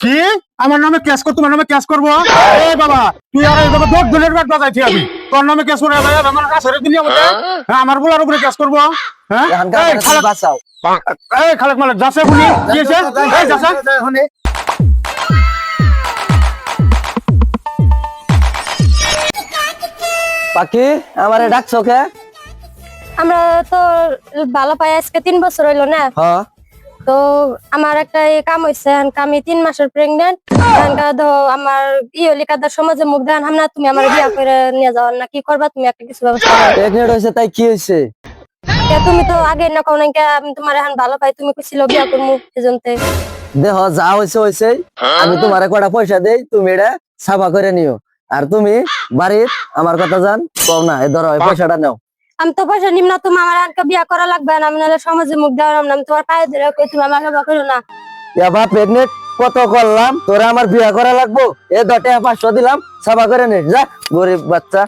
কি? আমার নামে কেস কর তোমার নামে কেস করব? এ বাবা তুই আর এইভাবে দশ দিনের ব্যাট বাজাইছি আমি। তোর নামে কেস করে ভাই আমার কাছে দিন আমাকে। হ্যাঁ? আমার বলার উপরে কেস করব। হ্যাঁ? এই খালেক বাঁচাও। এই খালেক মালেক যাচ্ছে শুনি কি হয়েছে? এই যাচ্ছে। পাখি আমারে ডাকছো কে? আমরা তো ভালো পাই আজকে তিন বছর হইল না। হ্যাঁ। তো আমার একটা কাম হয়েছে আমি তিন মাসের প্রেগনেন্ট আমার ই হলি কাদার সমাজে মুখ দেন হামনা তুমি আমার বিয়া করে নিয়ে যাও না কি করবা তুমি একটা কিছু ব্যবস্থা প্রেগনেন্ট হয়েছে তাই কি হয়েছে তুমি তো আগে না কোন আমি তোমার এখন ভালো পাই তুমি কইছিল বিয়া করমু সেজন্যতে দেহ যা হয়েছে হয়েছে আমি তোমারে কটা পয়সা দেই তুমি এটা সাফা করে নিও। আর তুমি বাড়ির আমার কথা জান কম না এই ধরো পয়সাটা নাও। আমি তো পয়সা নিম না তুমি আমার আর বিয়া করা লাগবে না আমি নাহলে সমাজে মুখ দেওয়ার না আমি তোমার পায়ে ধরে কই তুমি আমাকে বিয়া করো না। এবার প্রেগনেন্ট কত করলাম? তোরা আমার বিয়া করা লাগবো? এ দটা পাঁচশো দিলাম সাফা করে নিস যা গরিব বাচ্চা।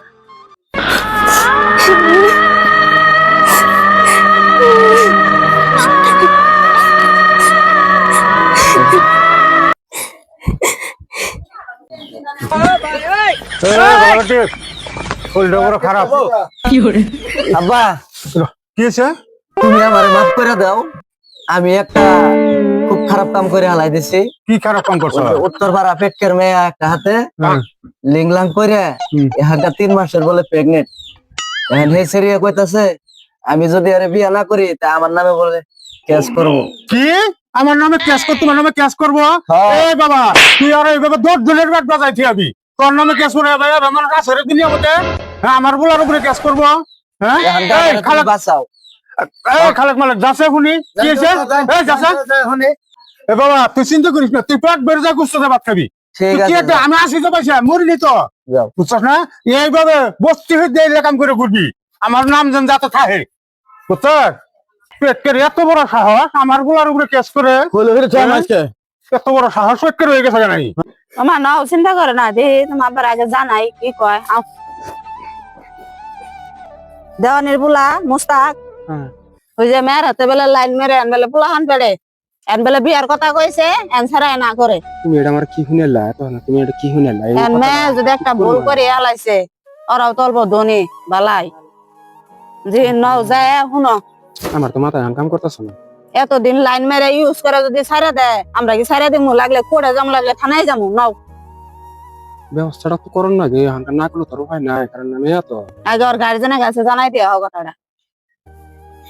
শরীরটা বড় খারাপ। আব্বা কি হয়েছে? তুমি আমার মাফ করে দাও। আমি একটা খুব খারাপ কাম করে হালাই দিছি। কি খারাপ কাম করছ? উত্তর পাড়া পেটকের মেয়ে একটা হাতে লিংলাং করে তিন মাসের বলে প্রেগনেন্ট এখন হে সেরিয়া কইতাছে আমি যদি আরে বিয়া না করি তা আমার নামে বলে কেস করব। কি? আমার নামে কেস কর তোমার নামে কেস করব? হ্যাঁ। এই বাবা তুই আর এইভাবে দশ দিনের ব্যাট বাজাইছি আমি তোর নামে কেস করে ভাই আমার কাছে আমাকে হ্যাঁ আমার বলার উপরে কেস করব। হ্যাঁ? এখানটা এই তুমি খালেক বাঁচাও। এই খালেক যাচ্ছে শুনি কি হয়েছে? যাচ্ছে এ বাবা তুই চিন্তা করিস না তুই পেট বেড়ে যা গুস্ততে ভাত খাবি। আমি আসি তো পয়সা মরিনি তো। যাও। বুঝছস না? এইভাবে বস্তি হইতে কাম করে ঘুরবি। আমার নাম যেন যাতে থাকে। বুঝছস? পেটকের এত বড় সাহস আমার বলার উপরে কেস করে। হ্যাঁ? এত বড় সাহস পেটকের হয়ে গেছে নাই আমার নাও চিন্তা করে না দে তোমার আবার আগে জানাই কি কয় আও। দেওয়ানির বুলা মুস্তাক হ্যাঁ। ওই যে মেয়ের হাতে বেলা লাইন মেরে এন বেলা পোলা হান পেড়ে এন বেলা বিয়ার কথা কইছে এন ছাড়াই না করে। তুমি এটা আমার কি শুনেলা তো না তুমি এটা কি শুনেলা এন মেয়ে যদি একটা ভুল করে আলাইছে ওরাও তলব ধনী বালাই। যে নও যায় শুনো। আমার তো মাথায় কাম করতেছ না। এতদিন লাইন মেরে ইউজ করে যদি ছাড়া দেয় আমরা কি ছাড়া দিমু? লাগলে কোড়ে যাম লাগলে থানায় যামু? নাও। ব্যবস্থাটা তো করুন না গে হানকা না করলে তোর উপায় নাই কারণ আমি এত। আগে ওর গার্জেনের কাছে জানাই দিয়া হোক কথাটা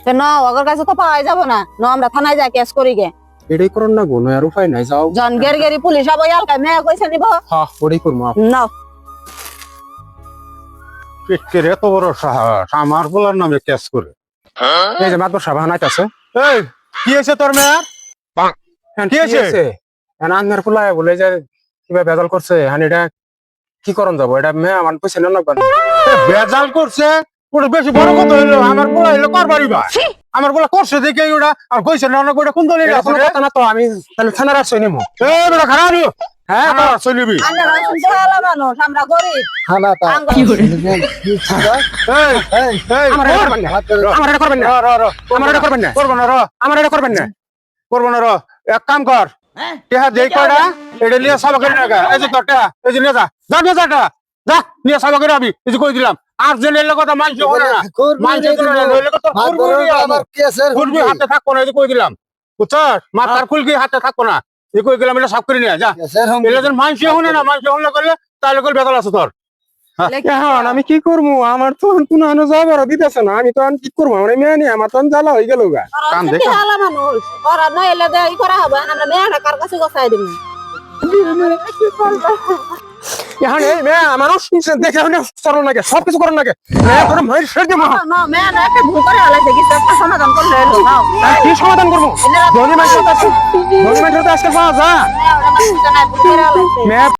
তো ন ওর কাছে তো পাওয়াই যাব না। ন আমরা থানায় যাই কেস করি গে। এটাই করুন না গো নয় আর উপায় নাই যাও। জন গের গেরি পুলিশ আবো ইয়ালকা মেয়ে কইছে নিব। হ্যাঁ ওটাই করব নাও। পেটকের এত বড় সাহস আমার বলার নামে কেস করে। এই যে মাত্র সাবান আইতাছে এই কি হয়েছে তোর মেয়ার কি হয়েছে? আন্ধার পোলা বলে যে কিবা বেজাল করছে? হানি এটা কি করন যাব? এটা মে আমার পয়সা নেন লাগবে না। বেজাল করছে? ওটা বেশি বড় কথা হইল আমার পোলা হইল করবারই বা? আমার বলা করছে দেখে ওটা আর কইছে না অনেক কোন দলিল কথা না তো আমি তাহলে থানার আসছি নিমু। এ বড় খারাপ হ্যাঁ খারাপ চলিবি আমরা গরিব। এই এই আমার এটা করবেন না। আমার এটা করবেন না। র র র। আমার এটা করবেন না। করব না র। আমার এটা করবেন না। করব না র। এক কাম কর। টেহা যেই কয়টা? এটা নিয়ে সাবা করে রাখা এই যে এই যে নিয়ে যা। যা নিয়ে যা টেহা। যা নিয়ে সাবা করে আবি এই যে কই দিলাম। আর যে নিলে কথা মানছে করে না। মানছে করে না কথা হাতে থাকব না এই যে কই দিলাম। বুঝছস? মাথার খুলকি হাতে থাকব না। এই কই গেলাম এটা সাফ করে নিয়ে যা। এলে যেন মানছে শুনে না মানুষ শুনলে করলে তাহলে কল বেতল আছে তোর। এখন আমি কি করব? আমার তো কোনো আনো যাবার দিতেছে না আমি তো আমি কি করব? আমার মেয়ে নেই আমার তো আর জ্বালা হয়ে গেল গা। কান দেখে দেখা। মানুষ ওরা নইলে করা হবে। আমরা মেয়েটা কার কাছে গোছাই দিমু এখন মেয়ে শুনছে দেখে শুনে চলো নাকি সব কিছু করো নাকি। মেয়ে তোর মায়ের শেষ দেবো। না মেয়েটা একটা ভুল করে আলাইছে কিছু একটা সমাধান করলে হলো নাও। কি সমাধান করব? ধনী মানুষের কাছে ধনী মানুষের কাছে আজকে পাওয়া যায়। মেয়ে মানুষ মেয়ে